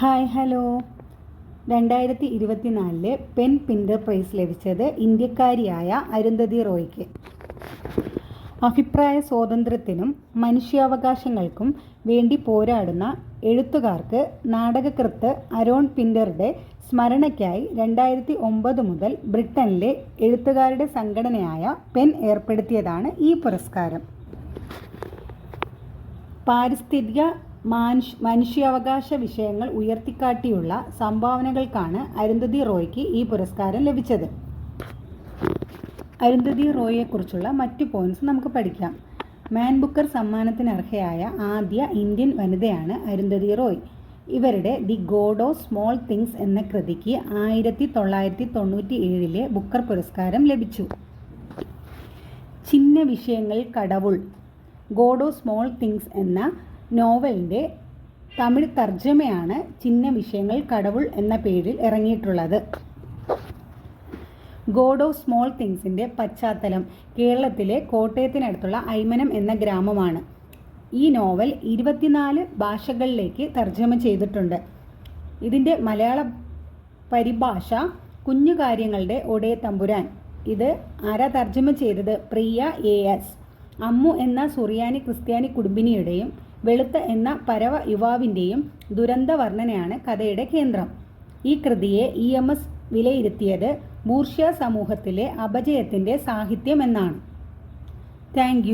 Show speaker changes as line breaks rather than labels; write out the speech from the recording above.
Hi hello. രണ്ടായിരത്തി ഇരുപത്തിനാലിൽ pen Pinter price ലഭിച്ചത് ഇന്ത്യക്കാരിയായ അരുന്ധതി റോയ്ക്ക്. അഭിപ്രായ സ്വാതന്ത്ര്യത്തിനും മനുഷ്യാവകാശങ്ങൾക്കും വേണ്ടി പോരാടുന്ന എഴുത്തുകാർക്ക് നാടകകൃത്ത് അരോൺ പിൻഡറുടെ സ്മരണയ്ക്കായി രണ്ടായിരത്തി ഒമ്പത് മുതൽ ബ്രിട്ടനിലെ എഴുത്തുകാരുടെ സംഘടനയായ പെൻ ഏർപ്പെടുത്തിയതാണ് ഈ പുരസ്കാരം. പാരിസ്ഥിതിക മാനുഷ് മനുഷ്യാവകാശ വിഷയങ്ങൾ ഉയർത്തിക്കാട്ടിയുള്ള സംഭാവനകൾക്കാണ് അരുന്ധതി റോയ്ക്ക് ഈ പുരസ്കാരം ലഭിച്ചത്. അരുന്ധതി റോയെക്കുറിച്ചുള്ള മറ്റു പോയിന്റ്സ് നമുക്ക് പഠിക്കാം. മാൻ ബുക്കർ സമ്മാനത്തിന് അർഹയായ ആദ്യ ഇന്ത്യൻ വനിതയാണ് അരുന്ധതി റോയ്. ഇവരുടെ The God of Small Things എന്ന കൃതിക്ക് ആയിരത്തി തൊള്ളായിരത്തി തൊണ്ണൂറ്റി ഏഴിലെ ബുക്കർ പുരസ്കാരം ലഭിച്ചു. Chinna Vishayangal Kadavul God of Small Things എന്ന നോവലിന്റെ തമിഴ് തർജമയാണ് ചിഹ്ന വിഷയങ്ങൾ കടവുൾ എന്ന പേരിൽ ഇറങ്ങിയിട്ടുള്ളത്. ഗോഡ് ഓഫ് സ്മോൾ തിങ്സിന്റെ പശ്ചാത്തലം കേരളത്തിലെ കോട്ടയത്തിനടുത്തുള്ള ഐമനം എന്ന ഗ്രാമമാണ്. ഈ നോവൽ ഇരുപത്തിനാല് ഭാഷകളിലേക്ക് തർജമ ചെയ്തിട്ടുണ്ട്. ഇതിന്റെ മലയാള പരിഭാഷ കുഞ്ഞുകാര്യങ്ങളുടെ ഒടേ തമ്പുരാൻ. ഇത് ആരാ തർജമ ചെയ്തത്? പ്രിയ എ എസ്. അമ്മു എന്ന സുറിയാനി ക്രിസ്ത്യാനി കുടുംബിനിയുടെയും വെളുത്ത എന്ന പരവ യുവാവിന്റെയും ദുരന്ത വർണനയാണ് കഥയുടെ കേന്ദ്രം. ഈ കൃതിയെ ഇ എം എസ് വിലയിരുത്തിയത് ബൂർഷ്യ സമൂഹത്തിലെ അപജയത്തിന്റെ സാഹിത്യം എന്നാണ് താങ്ക്